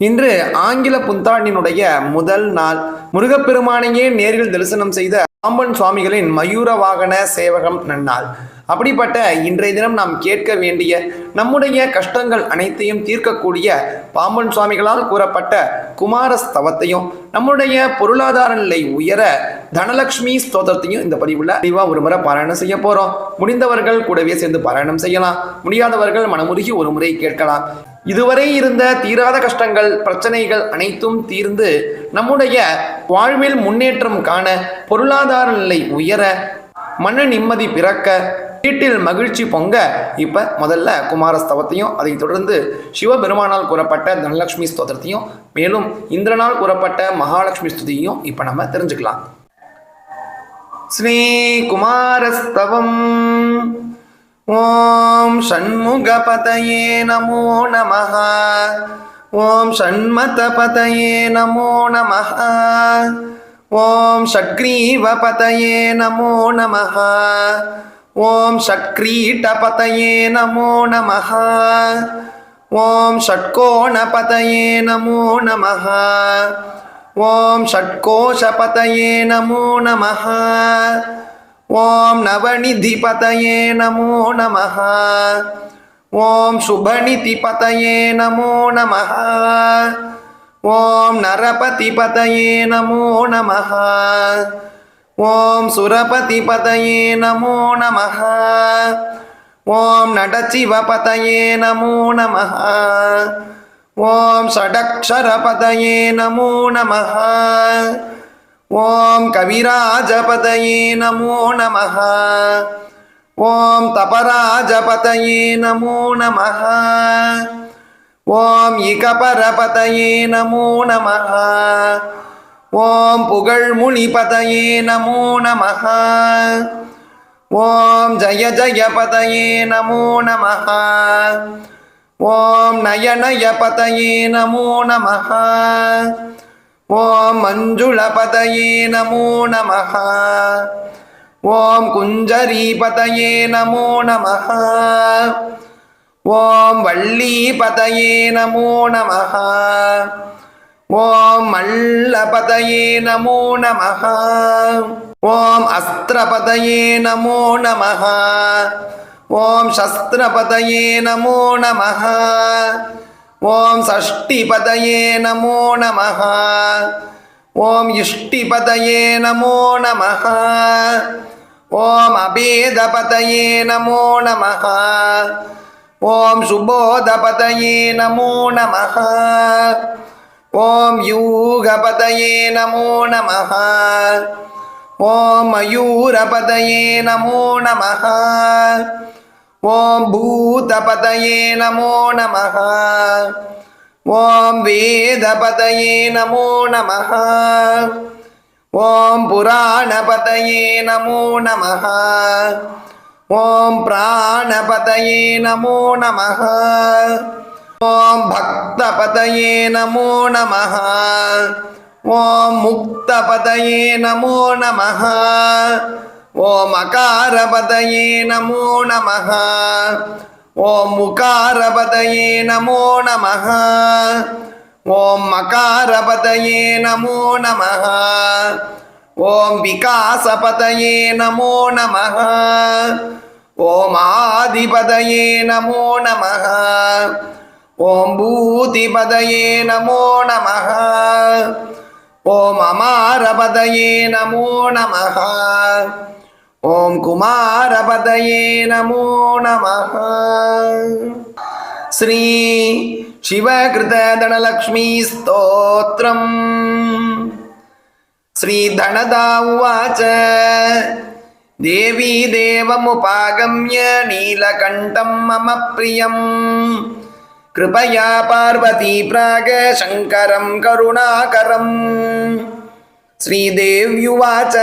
இன்று ஆங்கில புத்தாண்டினுடைய முதல் நாள். முருகப்பெருமானையே நேரில் தரிசனம் செய்த பாம்பன் சுவாமிகளின் மயூர வாகன சேவகம் நன்னாள். அப்படிப்பட்ட இன்றைய தினம் நாம் கேட்க வேண்டிய நம்முடைய கஷ்டங்கள் அனைத்தையும் தீர்க்கக்கூடிய பாம்பன் சுவாமிகளால் கூறப்பட்ட குமாரஸ்தவத்தையும் நம்முடைய பொருளாதார நிலை உயர தனலட்சுமி ஸ்தோத்திரத்தையும் இந்த பதிவுல அறிவா ஒரு முறை பாராயணம் செய்ய போறோம். முடிந்தவர்கள் கூடவே சேர்ந்து பாராயணம் செய்யலாம். முடியாதவர்கள் மனமுருகி ஒரு முறை கேட்கலாம். இதுவரை இருந்த தீராத கஷ்டங்கள் பிரச்சனைகள் அனைத்தும் தீர்ந்து நம்முடைய வாழ்வில் முன்னேற்றம் காண பொருளாதார நிலை உயர மன நிம்மதி பிறக்க வீட்டில் மகிழ்ச்சி பொங்க இப்ப முதல்ல குமாரஸ்தவத்தையும் அதைத் தொடர்ந்து சிவபெருமானால் கூறப்பட்ட தனலட்சுமி ஸ்தோத்திரத்தையும் மேலும் இந்திரனால் கூறப்பட்ட மகாலட்சுமி ஸ்துதியையும் இப்ப நம்ம தெரிஞ்சுக்கலாம். ஸ்ரீ குமாரஸ்தவம். ஓம் ஷண்முகபதயே நமோ நம ஓம் ஷண்மதபதயே நமோ நம ஓம் ஷக்ரீவபதயே நமோ நம ஓம் ஷக்ரீட்டபதயே நமோ நம ஓம் ஷட்கோணபதயே நமோ நம ஓம் ஷட்கோஷபதயே நமோ நமः ஓம் நவநிதிபதயே நமோ நம ஓம் சுபநிதிபதயே நமோ நம ஓம் நரபதிபதயே நமோ நம ஓம் சுரபதிபதயே நமோ நம ஓம் நடச்சிவபதயே நமோ நம ஓம் ஷடக்ஷரபதயே நமோ நமः ஓம் கவிராஜபதயே நமோ நமः ஓம் தபராஜபதயே நமோ நமः ஓம் இகபரபதயே நமோ நமः ஓம் புகழ்முனிபதயே நமோ நமः ஓம் ஜய ஜயபதயே நமோ நமः ஓம் நயனயபதயே நமோ நமः ஓம் மஞ்சுளபதயே நமோ நம ஓம் குஞ்சரீபதயே நமோ நம ஓம் வள்ளீபதயே நமோ நம ஓம் மல்லபதயே நமோ நம ஓம் அஸ்திரபதயே நமோ நம ஓம் சஸ்திரபதயே நமோ நமः ஓம் சஷ்டிபதயே நமோ நம ஓம் இஷ்டிபதயே நமோ நம ஓம் அபேதபதயே நமோ நம ஓம் சுபோதபதயே நமோ நம ஓம் யூகபதயே நமோ நம ஓம் மயூரபதயே நமோ நமः ஓம் பூதபதயே நமோ நம ஓம் வேதபதயே நமோ நம ஓம் புராணபதயே நமோ நம ஓம் பிராணபதயே நமோ நம ஓம் பக்தபதயே நமோ நம ஓம் முக்தபதயே நமோ நம ஓம் அகாரபதையே நமோ நம ஓம் முகாரபதையே நமோ நம ஓம் மகாரபதையே நமோ நம ஓம் விகாசபதையே நமோ நம ஓம் ஆதிபதையே நமோ நம ஓம் பூதிபதையே நமோ நம ஓம் அமாரபதையே நமோ நம ஓம் குமாரபதயே நமோ நமः ஸ்ரீ சிவகிருததனலக்ஷ்மீ ஸ்தோத்திரம் श्रीधनदा उवाच देवी देवमुपागम्य नीलकण्ठं मम प्रियम् कृपया पार्वती प्राग शङ्करं करुणाकरम् श्रीदेव्युवाच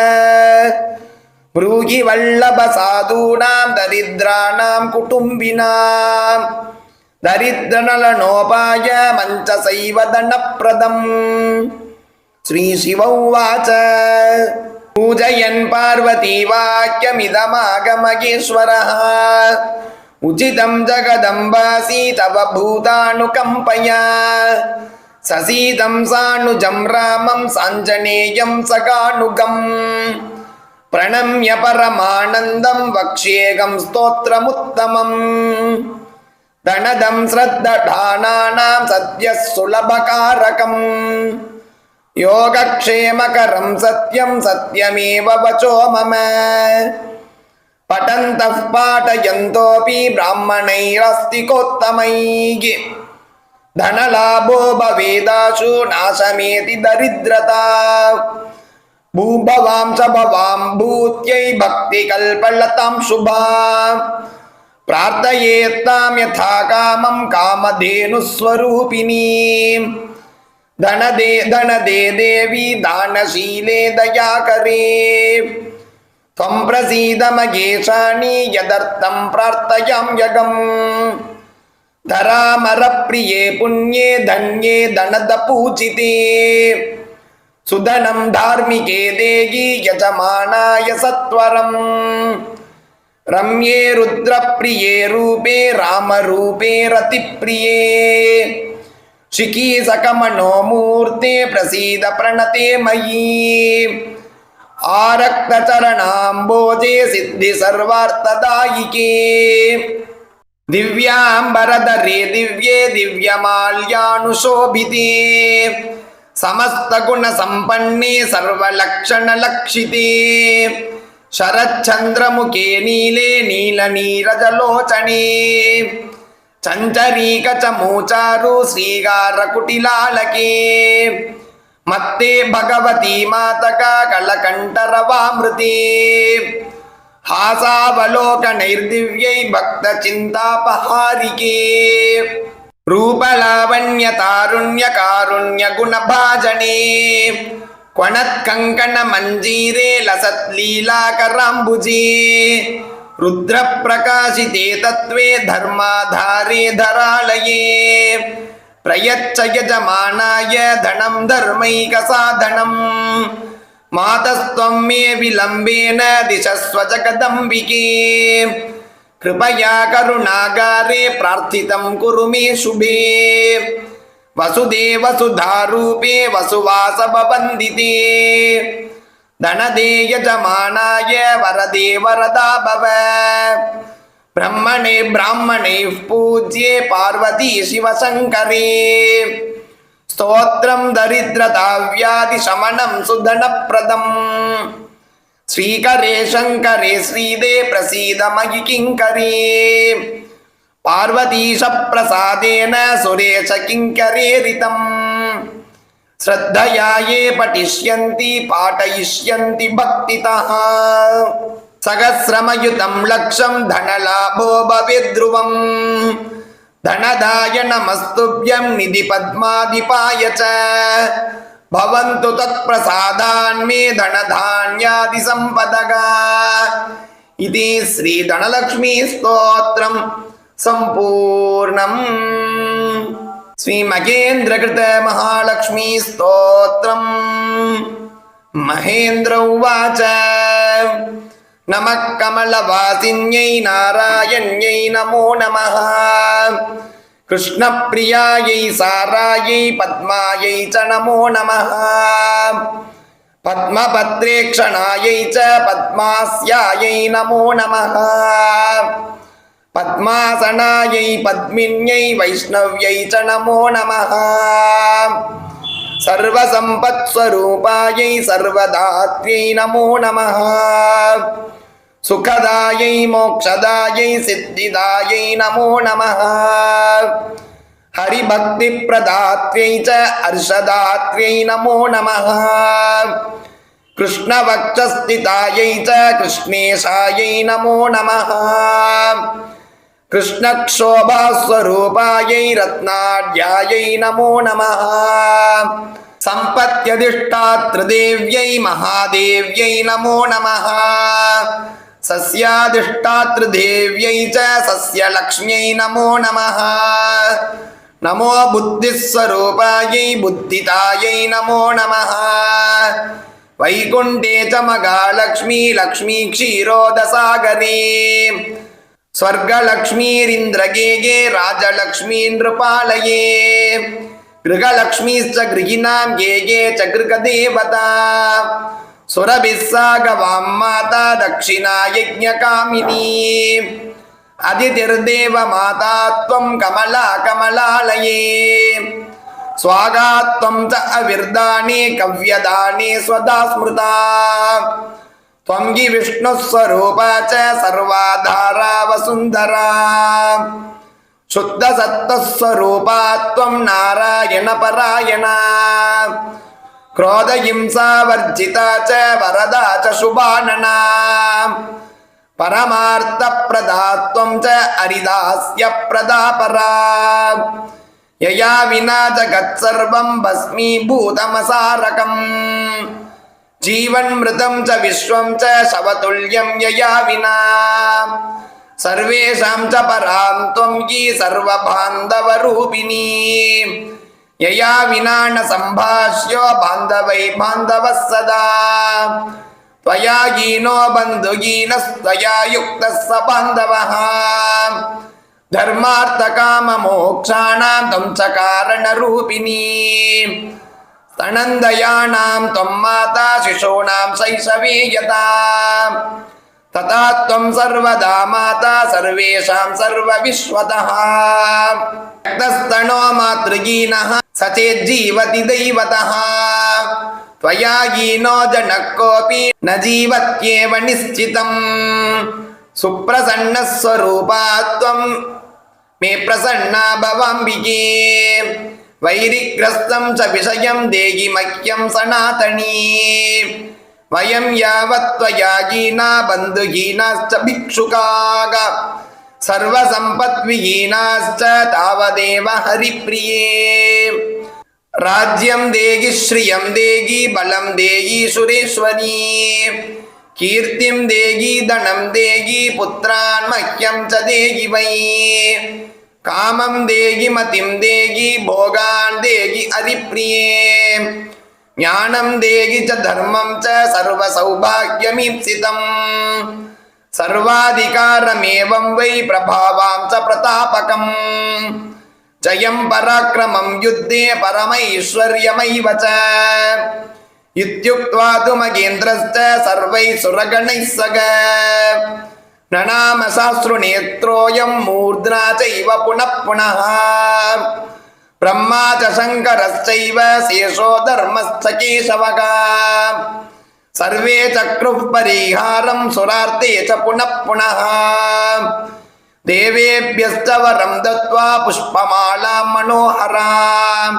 ब्रूहि वल्लभसाधूनां दरिद्राणां कुटुम्बिनां दरिद्रनलनोपाय मञ्चसैव दनप्रदम् श्रीशिवौवाच पूजयन् पार्वतीवाक्यमिदमागमगेश्वरः उचितं जगदम्बासी तव भूतानुकम्पया ससीदं सानुजं रामं साञ्जनेयं सगानुगम् प्रणम्य परमानन्दं वक्ष्येकं स्तोत्रमुत्तमम् धनदं श्रद्धानानां सद्यः सुलभकारकम् योगक्षेमकरं सत्यं सत्यमेव वचो मम पठन्तः पाठयन्तोऽपि ब्राह्मणैरस्तिकोत्तमैः धनलाभो भवेदाशु नाशमेति दरिद्रता भूभवां च भवां भूत्यै भक्तिकल्पलतां शुभा प्रार्थयेत्तां यथा कामं कामधेनुस्वरूपिणीम् धनदे धनदे देवी दानशीले दयाकरे त्वं प्रसीद मगेशानि यदर्थं प्रार्थयाम्यगम् धरामरप्रिये पुण्ये धन्ये धनदपूजिते சுதனம் தார்மிகே தேகி யஜமானாய சத்வரம். ரம்யே ருத்ரப்பிரியே ரூபே ராமரூபே ரதிப்பிரியே ஷிகி சகமனோ மூர்த்தே பிரசீத பிரணதே மயி. ஆரக்த சரணாம்போஜே சித்தி சர்வார்த்ததாயிகே. திவ்யாம்பரதரே திவ்யே திவ்யமால்யானுஷோபிதே సమస్తగుణ సంపన్నే సర్వలక్షణ లక్షితే శరచంద్రముఖే నీలే నీల నీరజలోచనే చంచరీక చమూచారు శ్రీగార కుటిలాలకే మత్తే భగవతీ మాతక కళకంఠరవామృతే హాసావలోకనైర్దివ్యై భక్త చింతాపహారికే रूपलावण्यतारुण्यकारुण्यगुणभाजने क्वणत्कङ्कणमञ्जीरे लसत्लीलाकराम्बुजे रुद्रप्रकाशिते तत्त्वे धर्माधारे धरालये प्रयच्छ यजमानाय धनं धर्मैकसाधनम् मातस्त्वं मे विलम्बेन दिशस्व जगदम्बिके कृपया करुणागारे प्रार्थितं कुरु मे शुभे वसुदेवसुधारूपे वसुवासवन्दिते धनदे यजमानाय वरदे वरदा भव ब्रह्मणे ब्राह्मणैः पूज्ये पार्वती शिवशङ्करे स्तोत्रं दरिद्रताव्याधिशमनं सुधनप्रदम् ஸ்ரீகரே சங்கரே ஸ்ரீதே பிரசீத மகி கிங்கரே. பார்வதீஷ பிரசாதேன சுரேஷ கிங்கரேரிதம் ஸ்ரத்தயா ஏ பட்டிஷ்யந்தி பாட்டயிஷ்யந்தி பக்திதः சகசிரமயுதம் லக்ஷம் தனலாபோ பவித்ருவம். தனதாய நமஸ்துப்யம் நிதி பத்மாதிபாய பவந்து தத் பிரசாதான்மே தனதான்யாதி சம்பதகா இது ஸ்ரீ தனலக்ஷ்மி ஸ்தோத்திரம் சம்பூர்ணம் ஸ்ரீ மகேந்திரகிருத மகாலட்சுமி ஸ்தோத்திரம் மகேந்திர உவாச்ச நம கமலவாசின்யை நாராயண்யை நமோ நமஹா கிருஷ்ணப்பிரியாயை சாராயை பத்மாயை ச நமோ நம பத்மபத்ரேக்ஷணாயை ச பத்மாஸ்யாயை நமோ நம பத்மாசனாயை பத்மின்யை வைஷ்ணவ்யை ச நமோ நம சர்வசம்பத்ஸ்வரூபாயை சர்வதாத்யை நமோ நம नमः सुखदायै मोक्षदायै सिद्धिदायै नमो नमः हरिभक्तिप्रदात्र्यै च हर्षदात्र्यै नमो नमः कृष्णवक्षस्थितायै च कृष्णेशायै नमो नमः कृष्णक्षोभास्वरूपायै रत्नाढ्यायै नमो नमः सम्पत्यधिष्ठातृदेव्यै महादेव्यै नमो नमः सस्याधिष्ठातृदेव्यै च सस्यलक्ष्म्यै नमो नमः नमो बुद्धिस्वरूपायै बुद्धितायै नमो नमः वैकुण्ठे च मगालक्ष्मी लक्ष्मी क्षीरोदसागरे स्वर्गलक्ष्मीरिन्द्रगेगे राजलक्ष्मी नृपालये गृहलक्ष्मीश्च गृहिणां ये ये च गृगदेवता सुरभिः सा गवां माता दक्षिणा यज्ञकामिनी अदितिर्देव माता त्वं कमला कमलालये स्वागा त्वं च अविर्दाने कव्यदाने स्वदा स्मृता त्वं हि विष्णुः स्वरूपा च सर्वाधारा वसुन्धरा शुद्धसत्त्वस्वरूपा त्वं नारायणपरायणा क्रोधहिंसावर्जिता च वरदा च शुभानना परमार्थप्रदा त्वं च हरिदास्यप्रदा परा यया विना जगत्सर्वं भस्मीभूतमसारकम् जीवन्मृतं च विश्वं च शवतुल्यं यया विना सर्वेषां च परां त्वं हि सर्वबान्धवरूपिणी यया विना न सम्भाष्यो बान्धवै बान्धवः सदा त्वया हीनो बन्धुहीनस्त्वया युक्तः स बान्धवः धर्मार्थकाममोक्षाणां त्वं च कारणरूपिणी स्तनन्दयानां त्वं माता शिशूनां शैशवे यथा तथा त्वं सर्वदा माता सर्वेषां सर्वविश्वतः रक्तस्तनो मातृगीनः स चेज्जीवति दैवतः त्वया हीनो जनः कोऽपि न जीवत्येव निश्चितम् सुप्रसन्नस्वरूपा त्वं मे प्रसन्ना भवाम्बिके वैरिग्रस्तं च विषयं देहि मह्यं सनातनी वयं यावत् त्वयागीना बन्धुहीनाश्च भिक्षुकाः सर्वसम्पद्विहीनाश्च तावदेव हरिप्रिये राज्यं देहि श्रियं देहि बलं देहि सुरेश्वरी कीर्तिं देहि धनं देहि पुत्रान् मह्यं च देहि वै कामं देहि मतिं देहि भोगान् देहि हरिप्रिये ज्ञानं देहि च धर्मं च सर्वसौभाग्यमीप्सितम् சர்வாதிகாரமேவம் வை பிரபாவாம் ச பிரதாபகம் ஜயம் பராக்கிரமம் யுத்தே பரமைஸ்வர்யமைவச்ச இத்தியுக்த்வா து மகேந்திரஸ்த சர்வை சுரகணை சக நநாம சாஸ்ரு நேத்ரோயம் மூர்த்னா செய்வ புனப் புனः பிரம்மா சங்கரஸ்சைவ சேஷோ தர்மஸ்த सर्वे चक्रुः परिहारं सुरार्ते च पुनः पुनः देवेभ्यश्च वरं दत्त्वा पुष्पमालां मनोहराम्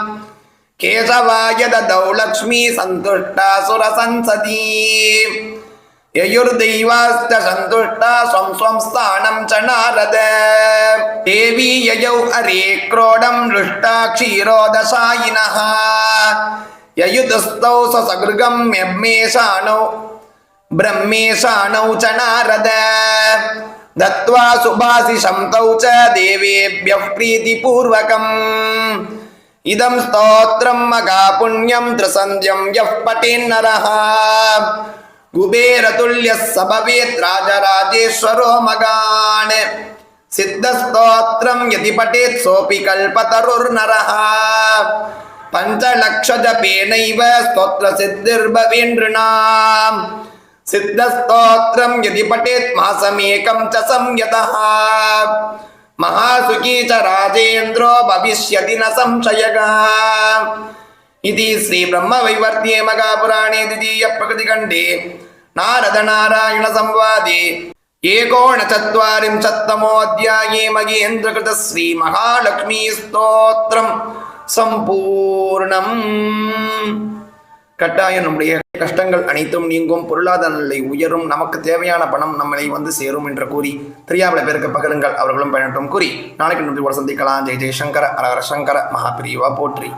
केशवाय ददौ लक्ष्मी सन्तुष्टा सुरसंसदी ययुर्दैवाश्च सन्तुष्टा स्वं स्वं स्थानं च नारद देवी ययौ अरे क्रोडं लुष्टा क्षीरोदशायिनः ययुतस्थौ ससगृगं यम्मेशानौ ब्रह्मेशानौ च नारद दत्त्वा सुभाषिषं तौ च देवेभ्यः प्रीतिपूर्वकम् इदं स्तोत्रं मगापुण्यं त्रिसन्ध्यं यः पठेन्नरः कुबेरतुल्यः स भवेत् राजराजेश्वरो मगान् सिद्धस्तोत्रं यदि पठेत् सोऽपि कल्पतरुर्नरः पञ्चलक्षजपेनैव स्तोत्रसिद्धिर्भवेन्द्रिणाम् सिद्धस्तोत्रं यदि पठेत् मासमेकं च संयतः महासुखी च राजेन्द्रो भविष्यति न संशयः इति श्रीब्रह्मवैवर्त्ये मगापुराणे द्वितीयप्रकृतिखण्डे नारदनारायणसंवादे एकोनचत्वारिंशत्तमोऽध्याये मगेन्द्रकृतः श्रीमहालक्ष्मीस्तोत्रं சம்பூர்ணம். கட்டாயம் நம்முடைய கஷ்டங்கள் அனைத்தும் நீங்கும். பொருளாதார நிலை உயரும். நமக்கு தேவையான பணம் நம்மளை வந்து சேரும் என்று கூறி தெரியாமல பேருக்கு பகிருங்கள். அவர்களும் பயனட்டும் கூறி நாளைக்கு நன்றி சந்திக்கலாம். ஜெய் ஜெய்சங்கர அரகர சங்கர மகாபிரிவா போற்றி.